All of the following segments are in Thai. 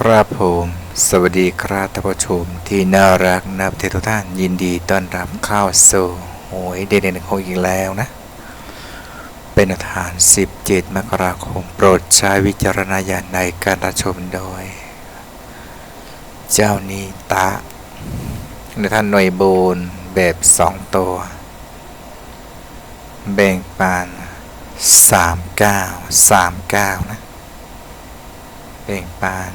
ครับผมสวัสดีครับท่านผู้ชมที่น่ารักนับเททุกท่านยินดีต้อนรับเข้าสู่โอ้ยเด่นหนึ่งอีกแล้วนะ เป็นอาหาร17 มกราคม โปรดใช้วิจารณญาณในการรับชมโดย เจ้านี้ตะในท่านหน่วยบูนแบบ 2 ตัว แบ่งปาน39 39 นะ แบ่งปาน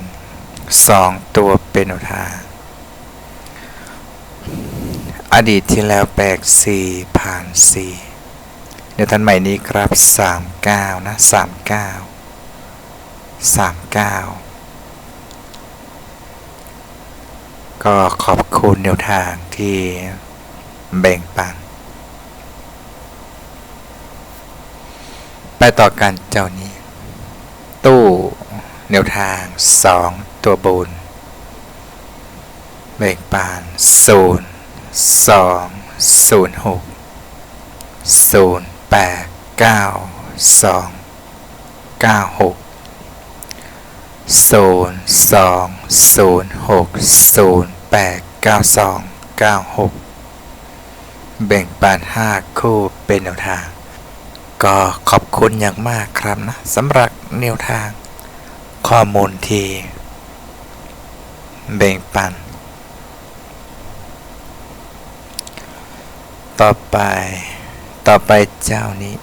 สองตัวเป็นอุทา อดีตที่แล้วแปลกสี่ผ่านสี่เดี๋ยวท่านใหม่นี้ครับสามเก้านะสามเก้าสามเก้าก็ขอบคุณแนวทางที่แบ่งปัน ไปต่อกันเจ้านี้ ตู้แนวทางสอง ตัวบนแบ่งปานศูนย์สองศูนย์หกศูนย์แปดเก้าสองเก้าหกศูนย์สองศูนย์หกศูนย์แปดเก้าสองเก้าหกแบ่งปานห้าคู่เป็นแนวทาง ก็ขอบคุณอย่างมากครับนะสำหรับแนวทาง ข้อมูลที่ แบ่งปัน ต่อไป ต่อไปเจ้านี้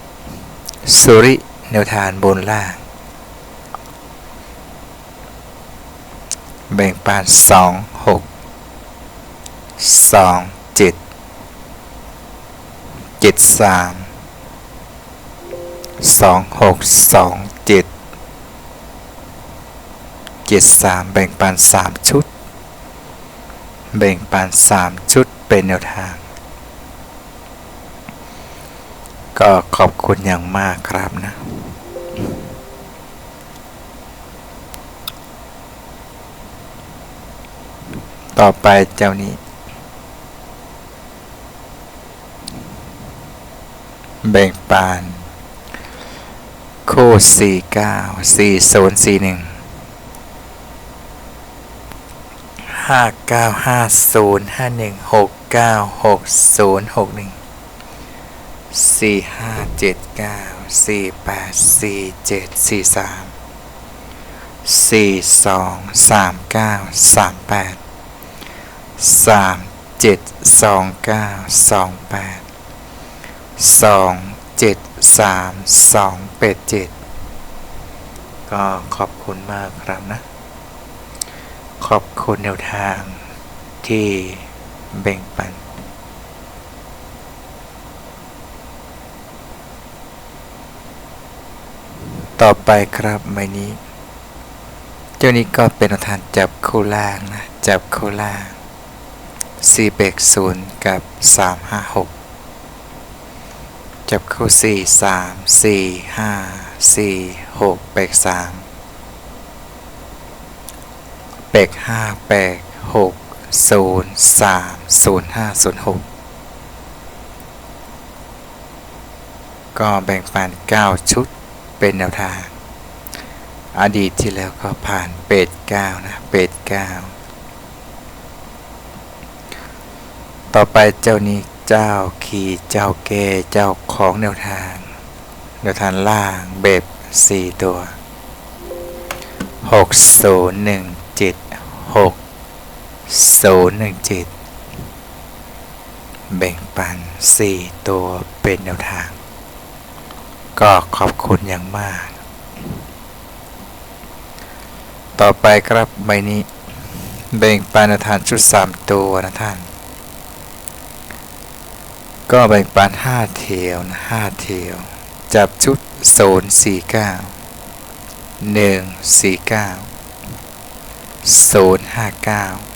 สุริแนวทานบนล่าง แบ่งปันสองหกสองเจ็ดเจ็ดสามสองหกสองเจ็ดเจ็ดสามแบ่งปันสามชุด แบ่งปันสามชุดเป็นแนวทาง ก็ขอบคุณอย่างมากครับนะต่อไปเจ้านี้ แบ่งปานคู่สี่เก้าสี่ศูนย์สี่หนึ่ง ห้าเก้าห้าศูนย์ห้าหนึ่งหกเก้าหกศูนย์หกหนึ่งสี่ห้าเจ็ดเก้าสี่แปดสี่เจ็ดสี่สามสี่สองสามเก้าสามแปดสามเจ็ดสองเก้าสองแปดสองเจ็ดสามสองแปดเจ็ดก็ขอบคุณมากครับนะ ขอบคุณแนวทางที่แบ่งปัน ต่อไปครับใบนี้ เจ้านี้ก็เป็นแนวทางจับคู่ล่างนะ จับคู่ล่าง4เบก0กับ 356 จับคู่ 4 3 4 5 4 6เบก3 ปกห้าเปกหกศูนย์สามศูนย์ห้าศูนย์หกก็แบ่งปันเก้าชุดเป็นแนวทาง อดีตที่แล้วก็ผ่านเป็ดเก้านะเป็ดเก้าต่อไปเจ้านี้เจ้าขี่เจ้าเกเจ้าของแนวทาง แนวทางล่างเบบสี่ตัวหกศูนย์หนึ่ง 017 แบ่งปัน 4 ตัวเป็นแนวทาง ก็ขอบคุณอย่างมาก ต่อไปครับใบนี้ แบ่งปันแนวทางชุด 3 ตัวนะท่าน ก็แบ่งปัน 5 เทียวนะ5เทียวจับชุด 049 149 059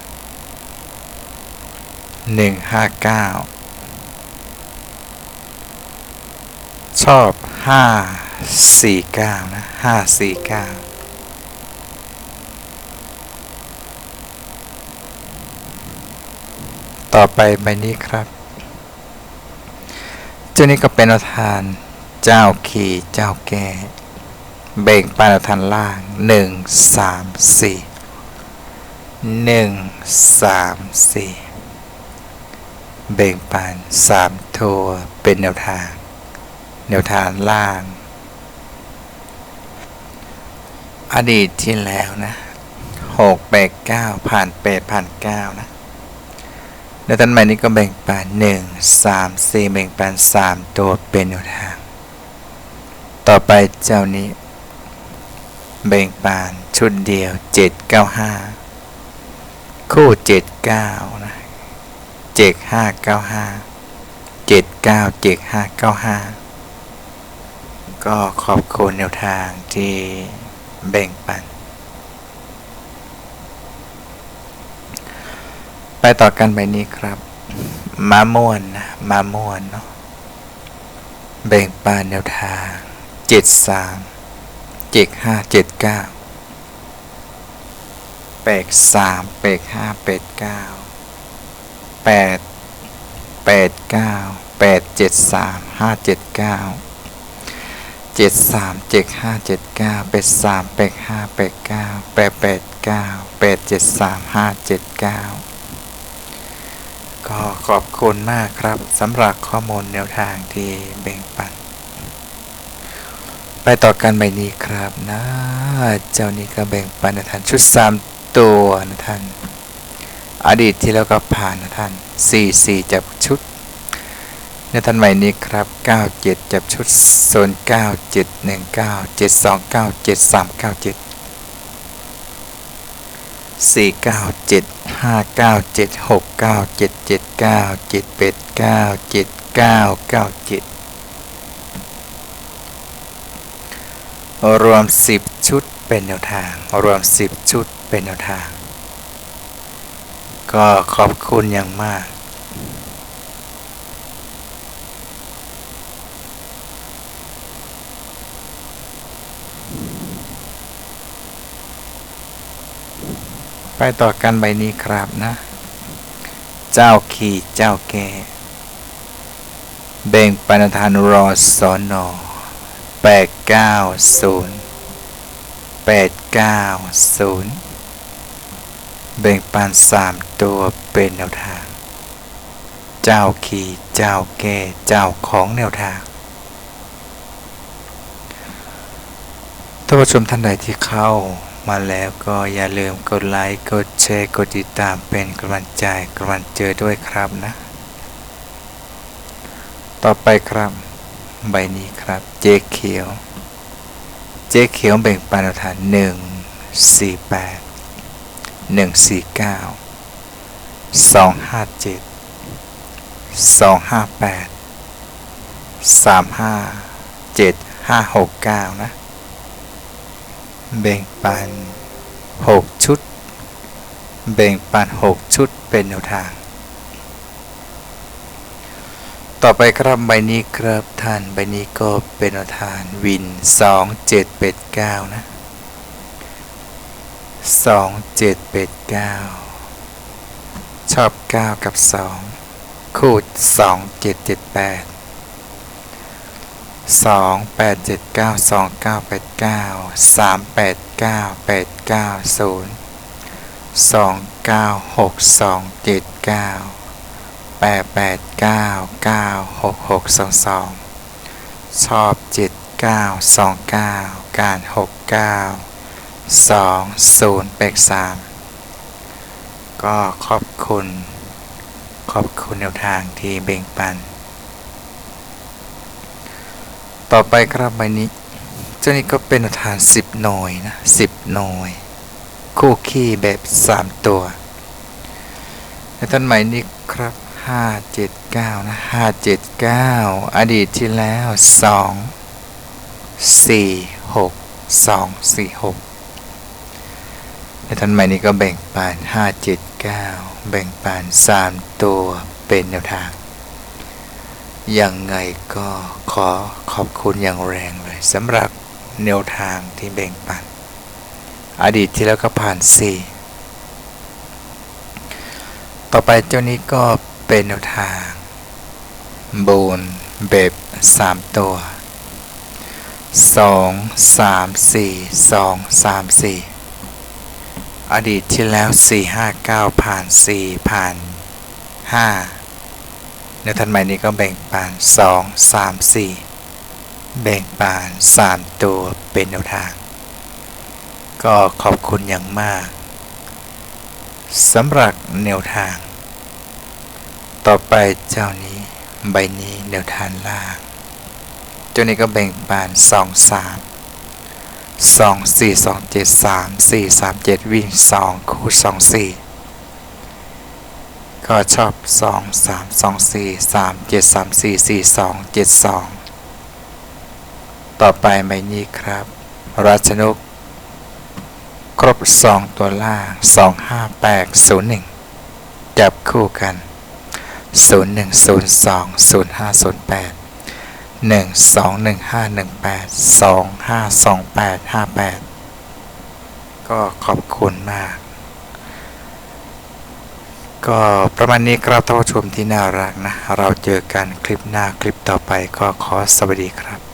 หนึ่งห้าเก้าหนึ่งห้าเก้าชอบห้าสี่เก้านะห้าสี่เก้าต่อไปใบนี้ครับ เจ้านี้ก็เป็นประธานเจ้าขี่เจ้าแก่เบ่งปานประธานล่างหนึ่งสามสี่หนึ่งสามสี่ เบ่งปันสามตัวเป็นแนวทาง แนวทางล่าง อดีตที่แล้วนะหกแปดเก้าผ่านแปดผ่านเก้านะแล้วตันใหม่นี้ก็แบ่งปันหนึ่งสามสี่แบ่งปันสามตัวเป็นแนวทาง ต่อไปเจ้านี้ แบ่งปันชุดเดียวเจ็ดเก้าห้าคู่เจ็ดเก้านะ จ็ดห้าเก้าห้าเจ็ดเก้าเจ็ดห้าเก้าห้าก็ขอบคุณแนวทางที่แบ่งปัน ไปต่อกันไปนี้ครับมาม่วนนะมาม่วนเนาะแบ่งปันแนวทางเจ็ดสามเจ็ดห้าเจ็ดเก้าแปดสามแปดห้าแปดเก้า แปดแปดเก้าแปดเจ็ดสามห้าเจ็ดเก้าเจ็ดสามเจ็ดห้าเจ็ดเก้าแปดสามแปดห้าแปดเก้าแปดแปดเก้าแปดเจ็ดสามห้าเจ็ดเก้าก็ขอบคุณมากครับสำหรับข้อมูลแนวทางที่แบ่งปัน ไปต่อกันใบนี้ครับนะ เจ้านี้ก็แบ่งปันนะท่านชุดสามตัวนะท่าน อดีตที่แล้วก็ผ่านนะท่าน 44 จับชุดในท่านใหม่นี้ครับ 97 จับชุดโซน9 7 1 9 7 2 9 7 3 9 7 4 9 7 5 9 7 6 9 7 7 9 7 8 9 7 9 9 7 รวม 10 ชุดเป็นแนวทาง รวม 10 ชุดเป็นแนวทาง ก็ขอบคุณอย่างมาก ไปต่อกันใบนี้ครับนะ เจ้าขี่เจ้าแก่เบ่งปนทานรอสอนอแปดเก้าศูนย์ แบ่งปันสามตัวเป็นแนวทาง เจ้าขี่เจ้าแก่เจ้าของแนวทางท่านผู้ชมท่านใดที่เข้ามาแล้วก็อย่าลืมกดไลค์ กดแชร์ กดติดตามเป็นกำลังใจกำลังเจอด้วยครับนะ ต่อไปครับ ใบนี้ครับเจ๊เขียว เจ๊เขียวแบ่งปันแนวทางหนึ่งสี่แปดหนึ่งสี่แปด สามห้าเจ็ดห้าหกเก้านะ แบ่งปันหกชุด แบ่งปันหกชุดเป็นแนวทาง ต่อไปครับใบนี้ครับท่านใบนี้ก็เป็นอาทานวินสองเจ็ดเป็ดเก้านะ สองเจ็ดเป็ดเก้าชอบเก้ากับสองคูดสองเจ็ดเจ็ดแปดสองแปดเจ็ดเก้าสองเก้าแปดเก้าสามแปดเก้าแปดเก้าศูนย์สองเก้าหกสองเจ็ดเก้าแปดแปดเก้าเก้าหกหกสองสองชอบเจ็ดเก้าสองเก้าการหกเก้า 2 0เบรก3ก็ขอบคุณ ขอบคุณแนวทางที่เบ่งปัน ต่อไปครับใบนี้ เจ้านี้ก็เป็นฐาน 10 หน่วยนะ 10 หน่วย คู่ขี้แบบ 3 ตัว ในต้นใหม่นี้ครับ579นะ579 อดีตที่แล้ว 2 4 6 2 4 6 และท่านใหม่นี้ก็แบ่งปัน579 แบ่งปัน3 ตัวเป็นแนวทาง ยังไงก็ขอขอบคุณอย่างแรงเลยสำหรับแนวทางที่แบ่งปัน อดีตที่แล้วก็ผ่าน 4 ต่อไปเจ้านี้ก็เป็นแนวทางบูนเบบสามตัวสสสสอองงามี่องสามสี่ อดีตที่แล้ว 459 ผ่าน 4 ผ่าน 5 ในทันใหม่นี้ก็แบ่งปาน 2 3 4 แบ่งปาน 3 ตัวเป็นแนวทาง ก็ขอบคุณอย่างมากสำหรับแนวทาง ต่อไปเจ้านี้ใบนี้แนวทางล่าง เจ้านี้ก็แบ่งปาน 2 3 2 4 2 7 3 4 3 7วิ่ง2คู่2 4ก็ชอบ2 3 2 4 3 7 3 4 4 2 7 2ต่อไปใบนี้ครับ ราชนุก ครบ2ตัวล่าง2 5 8 0 1จับคู่กัน 0 1 0 2 0 5 0 8หนึ่งสองหนึ่งห้าหนึ่งแป ดสองห้าสองแปดห้าแปดก็ขอบคุณมาก ก็ประมาณนี้ครับท่านผู้ชมที่น่ารักนะ เราเจอกันคลิปหน้าคลิปต่อไปก็ขอสวัสดีครับ